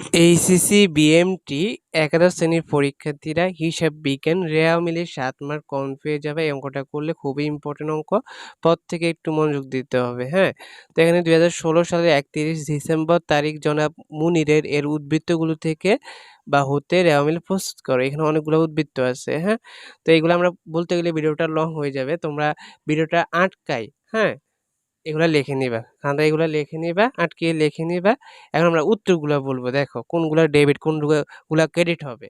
HSC BMT একাদশ শ্রেণির পরীক্ষার্থীরা হিসাব বিজ্ঞান রেওয়া মিলে সাত মার্ক কম পেয়ে যাবে। এই অঙ্কটা করলে খুবই ইম্পর্টেন্ট অঙ্ক। পর থেকে একটু মনোযোগ দিতে হবে হ্যাঁ? তো এখানে দুই হাজার ষোলো সালের একত্রিশ ডিসেম্বর তারিখ জনাব মুনিরের এর উদ্বৃত্তগুলো থেকে বা হতে রেওয়া মিল প্রস্তুত করো। এখানে অনেকগুলো উদ্বৃত্ত আছে হ্যাঁ? তো এইগুলো আমরা বলতে গেলে ভিডিওটা লং হয়ে যাবে। তোমরা ভিডিওটা আটকাই হ্যাঁ? এগুলা লিখে নিবা। খান্দা এগুলো লিখে নিবা আটকে লিখে নিবা। এখন আমরা উত্তরগুলো বলব। দেখো কোনগুলো ডেবিট কোনগুলা ক্রেডিট হবে।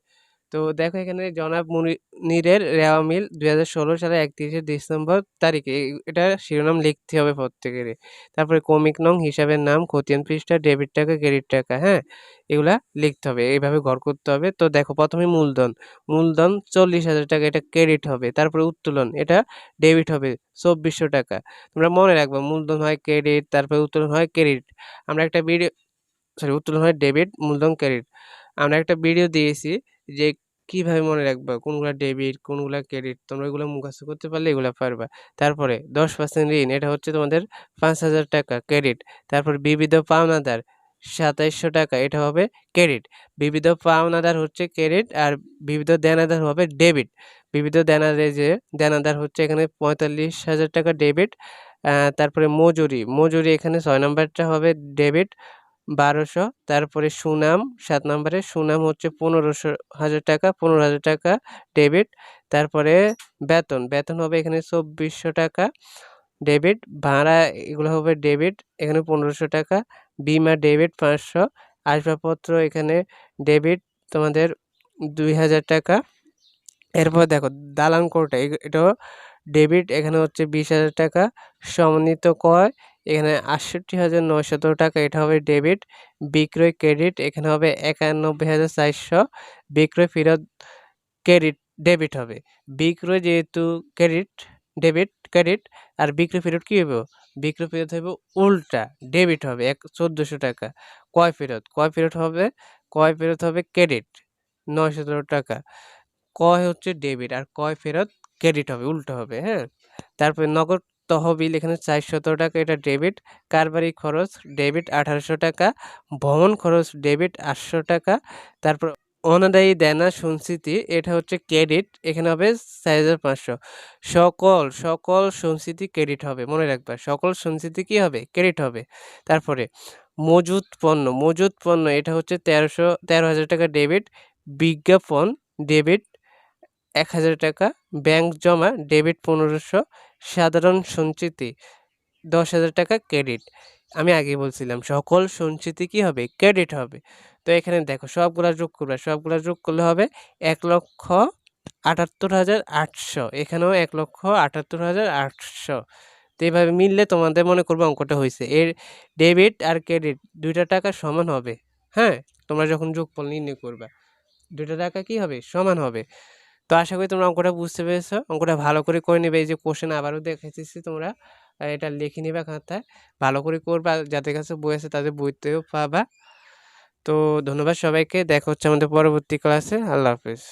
তো দেখো এখানে জনাব মুনিরের রেওয়া মিল দুই হাজার ষোলো সালে একত্রিশে ডিসেম্বর তারিখে এটা শিরোনাম লিখতে হবে প্রত্যেকেরই। তারপরে কমিক নং হিসাবের নাম, খতিয়ান পৃষ্ঠা, ডেবিট টাকা, ক্রেডিট টাকা হ্যাঁ? এগুলা লিখতে হবে, এইভাবে ঘর করতে হবে। তো দেখো প্রথমে মূলধন মূলধন চল্লিশ হাজার টাকা, এটা ক্রেডিট হবে। তারপরে উত্তোলন, এটা ডেবিট হবে, চব্বিশশো টাকা। তোমরা মনে রাখবা, মূলধন হয় ক্রেডিট, তারপরে উত্তোলন হয় ক্রেডিট। আমরা একটা ভিডিও, সরি, উত্তোলন হয় ডেবিট, মূলধন, ক্রেডিট। আমরা একটা ভিডিও দিয়েছি যে কীভাবে মনে রাখবা? কোনগুলা ডেবিট কোনগুলা ক্রেডিট তোমরা এগুলো মুখস্থ করতে পারলে এগুলো পারবা। তারপরে দশ পার্সেন্ট ঋণ, এটা হচ্ছে তোমাদের পাঁচ হাজার টাকা ক্রেডিট তারপর বিবিধ পাওনাদার, সাতাইশশো টাকা, এটা হবে ক্রেডিট বিবিধ পাওনাদার হচ্ছে ক্রেডিট আর বিবিধ দেনাদার হবে ডেবিট বিবিধ দেনাদার যে দেনাদার হচ্ছে এখানে পঁয়তাল্লিশ হাজার টাকা ডেবিট তারপরে মজুরি। মজুরি এখানে ছয় নম্বরটা হবে ডেবিট বারোশো। তারপরে সুনাম, সাত নম্বরে সুনাম হচ্ছে পনেরোশো হাজার টাকা, পনেরো হাজার টাকা ডেবিট। তারপরে বেতন বেতন হবে এখানে চব্বিশশো টাকা ডেবিট। ভাড়া এগুলো হবে ডেবিট, এখানে পনেরোশো টাকা। বিমা, ডেবিট পাঁচশো। আসবাবপত্র এখানে ডেবিট তোমাদের দুই হাজার টাকা। এরপর দেখো দালান কোর্টা এটাও ডেবিট, এখানে হচ্ছে বিশ হাজার টাকা। সমন্বিত ক্রয় এখানে আটষট্টি হাজার নয়শত টাকা, এটা হবে ডেবিট। বিক্রয় ক্রেডিট, এখানে হবে একানব্বই হাজার চারশো। বিক্রয় ফেরত ক্রেডিট, ডেবিট হবে। বিক্রয় যেহেতু ক্রেডিট, ডেবিট ক্রেডিট, আর বিক্রয় ফেরত কী হবে বিক্রয় ফেরত হবে উল্টা, ডেবিট হবে এক, চোদ্দোশো টাকা। কয় ফেরত কয় ফেরত হবে কয় ফেরত হবে ক্রেডিট, নয়শত টাকা। কয় হচ্ছে ডেবিট, আর কয় ফেরত ক্রেডিট হবে, উল্টো হবে হ্যাঁ। তারপরে নগদ তহবিল, এখানে চারশত টাকা এটা ডেবিট। কারবারি খরচ, ডেবিট আঠারোশো টাকা। ভ্রমণ খরচ, ডেবিট আটশো টাকা। তারপর অনাদায়ী দেনা সঞ্চিতি এটা হচ্ছে ক্রেডিট, এখানে হবে চার হাজার পাঁচশো। সকল সকল সঞ্চিতি ক্রেডিট হবে, মনে রাখবা। সকল সঞ্চিতি কি হবে? ক্রেডিট হবে। তারপরে মজুত পণ্য মজুত পণ্য, এটা হচ্ছে তেরোশো, তেরো হাজার টাকা ডেবিট। বিজ্ঞাপন, ডেবিট এক হাজার টাকা, ব্যাংক জমা, ডেবিট পনেরোশো, সাধারণ সঞ্চিতি দশ হাজার টাকা, ক্রেডিট। আমি আগে বলছিলাম, সকল সঞ্চিতি কি হবে? ক্রেডিট হবে। তো এখানে দেখো, সবগুলা যোগ করবে। সবগুলা যোগ করলে হবে এক লক্ষ আটাত্তর হাজার আটশো। এখানেও এক লক্ষ আটাত্তর হাজার আটশো। তো এইভাবে মিললে তোমাদের মনে করব অঙ্কটা হয়েছে। এর ডেবিট আর ক্রেডিট দুইটা টাকা সমান হবে। হ্যাঁ? তোমরা যখন যোগফল নির্ণয় করবে, দুইটা টাকা কি হবে? সমান হবে। তো আশা করি তোমরা অঙ্কটা বুঝতে পেরেছ। অঙ্কটা ভালো করে করে নেবে। এই যে কোশ্চেন আবারও দেখাইতেছি তোমরা। এটা লিখে নেবে খাতায়। ভালো করে করবা। যাদের কাছে বই আছে তাদের বইতেও পাবা। তো ধন্যবাদ সবাইকে। দেখা হচ্ছে আমাদের পরবর্তী ক্লাসে আল্লাহ হাফিজ।